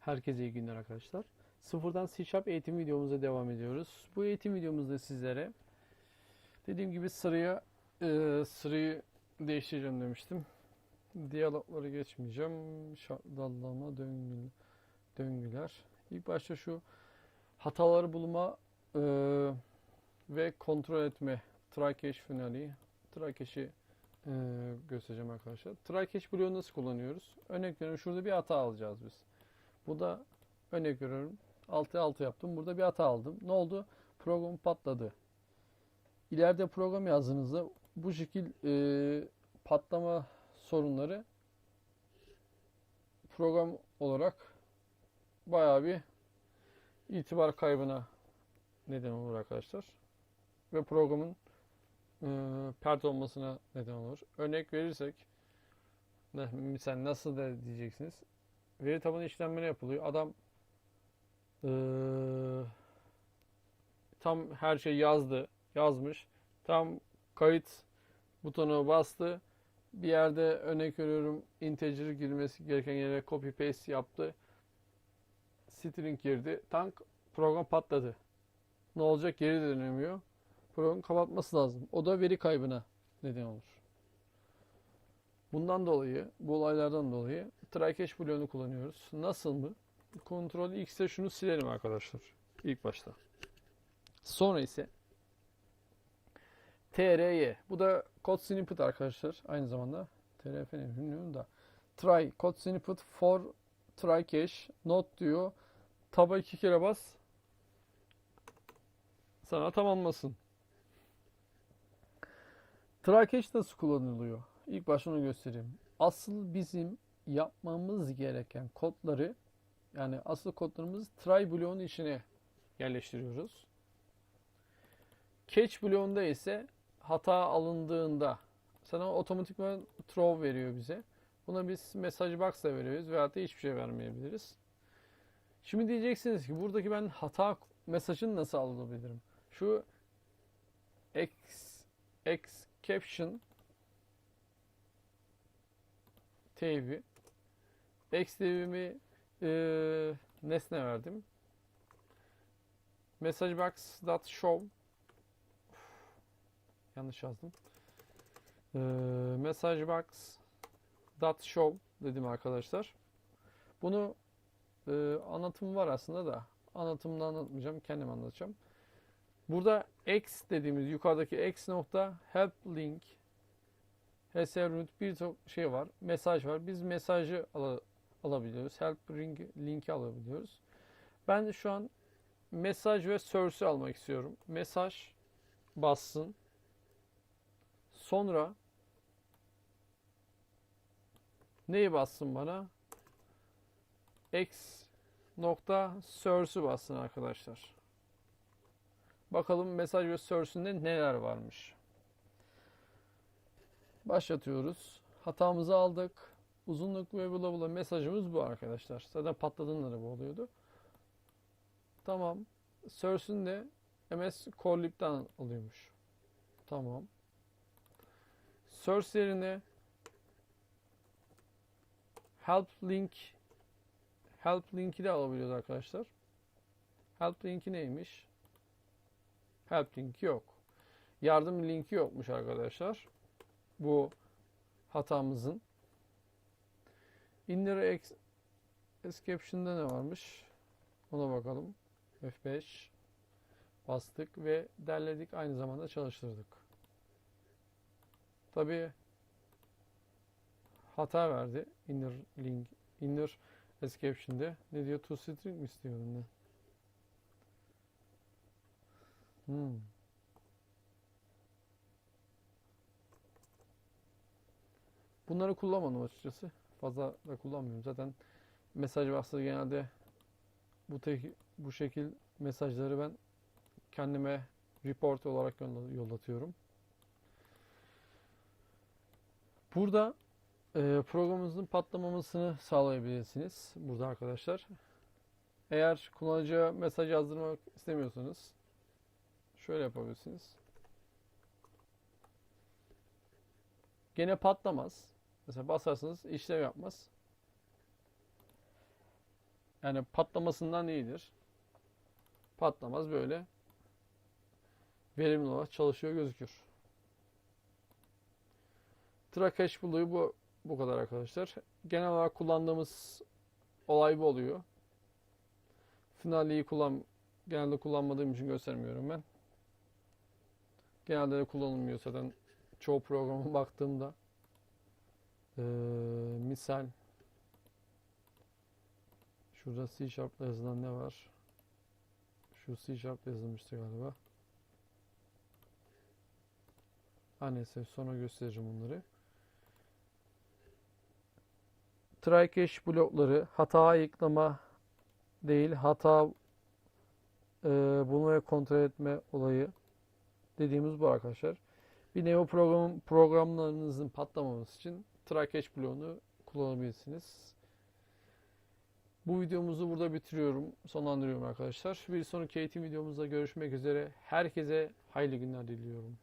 Herkese iyi günler arkadaşlar. Sıfırdan C Sharp eğitim videomuza devam ediyoruz. Bu eğitim videomuzda sizlere dediğim gibi sıraya e, sırayı değiştireceğim demiştim. Diyalogları geçmeyeceğim. Şartlanma döngü, döngüler. İlk başta şu hataları bulma e, ve kontrol etme catch finali. Catch'i e, göstereceğim arkadaşlar. Catch bloğu nasıl kullanıyoruz? Örnek veriyorum şurada bir hata alacağız biz. Bu da örnek veriyorum 6'ya 6 yaptım. Burada bir hata aldım. Ne oldu? Program patladı. İleride program yazdığınızda bu şekil e, patlama sorunları program olarak bayağı bir itibar kaybına neden olur arkadaşlar. Ve programın e, pert olmasına neden olur. Örnek verirsek misal nasıl da diyeceksiniz. Veri tabanı işlemleri yapılıyor. Adam eee, tam her şey yazdı, yazmış. Tam kayıt butonuna bastı. Bir yerde örnek veriyorum integer girmesi gereken yere copy paste yaptı. String girdi. Tank program patladı. Ne olacak? Geri dönemiyor. Programı kapatması lazım. O da veri kaybına neden olur. Bundan dolayı, bu olaylardan dolayı try catch bloğunu kullanıyoruz. Nasıl mı? Ctrl X'e şunu silelim arkadaşlar. İlk başta. Sonra ise try. Bu da code snippet arkadaşlar. Aynı zamanda trf ne bilmiyorum da. Try code snippet for try catch not diyor. Taba iki kere bas. Sana tamamlasın. Try catch nasıl kullanılıyor? İlk başta onu göstereyim. Asıl bizim yapmamız gereken kodları yani asıl kodlarımızı try bloğunun içine yerleştiriyoruz. Catch bloğunda ise hata alındığında sana otomatikman throw veriyor bize. Buna biz message box da veriyoruz veyahut da hiçbir şey vermeyebiliriz. Şimdi diyeceksiniz ki buradaki ben hata mesajını nasıl alabilirim? Şu ex, exception teybi x teybimi e, nesne verdim. Message box dot show yanlış yazdım. E, message box dot show dedim arkadaşlar. Bunu e, anlatım var aslında da anlatımını anlatmayacağım. Kendim anlatacağım. Burada x dediğimiz yukarıdaki x nokta help link HSRoot bir çok şey var. Mesaj var. Biz mesajı ala- alabiliyoruz. Help ring linki alabiliyoruz. Ben şu an mesaj ve source'ü almak istiyorum. Mesaj bassın. Sonra neyi bassın bana? X nokta source'ü bassın arkadaşlar. Bakalım mesaj ve source'ünde neler varmış. Başlatıyoruz. Hatamızı aldık. Uzunluk ve bula bula mesajımız bu arkadaşlar. Zaten patladığında da bu oluyordu. Tamam. Source'ün de MS Corelib'den alıyormuş. Tamam. Source yerine help link help linki de alabiliyoruz arkadaşlar. Help linki neymiş? Help linki yok. Yardım linki yokmuş arkadaşlar. Bu hatamızın. Inner ex exception'da ne varmış? Ona bakalım. F5 bastık ve derledik aynı zamanda çalıştırdık. Tabi hata verdi inner link inner exception'de. Ne diyor? To string mi istiyor? Hmm. Bunları kullanmadım açıkçası. Fazla da kullanmıyorum. Zaten mesaj vasıtası genelde bu tek bu şekil mesajları ben kendime report olarak yolla- yollatıyorum. Burada e, programımızın patlamamasını sağlayabilirsiniz. Burada arkadaşlar. Eğer kullanıcıya mesaj yazdırmak istemiyorsanız şöyle yapabilirsiniz. Gene patlamaz. Mesela basarsanız işlem yapmaz. Yani patlamasından iyidir. Patlamaz böyle. Verimli olarak çalışıyor gözükür. Trakeş Blue'yu bu bu kadar arkadaşlar. Genel olarak kullandığımız olay bu oluyor. Finali'yi kullan genelde kullanmadığım için göstermiyorum ben. Genelde de kullanılmıyor zaten. Çoğu programa baktığımda ee, misal şurada C Sharp'la yazılan ne var? Şu C Sharp'la yazılmıştı galiba. Ha neyse sonra göstereceğim onları. Try catch blokları hata ayıklama değil hata e, bulma ve kontrol etme olayı dediğimiz bu arkadaşlar. Bir nevi program, programlarınızın patlamaması için try catch bloğunu kullanabilirsiniz. Bu videomuzu burada bitiriyorum, sonlandırıyorum arkadaşlar. Bir sonraki eğitim videomuzda görüşmek üzere. Herkese hayırlı günler diliyorum.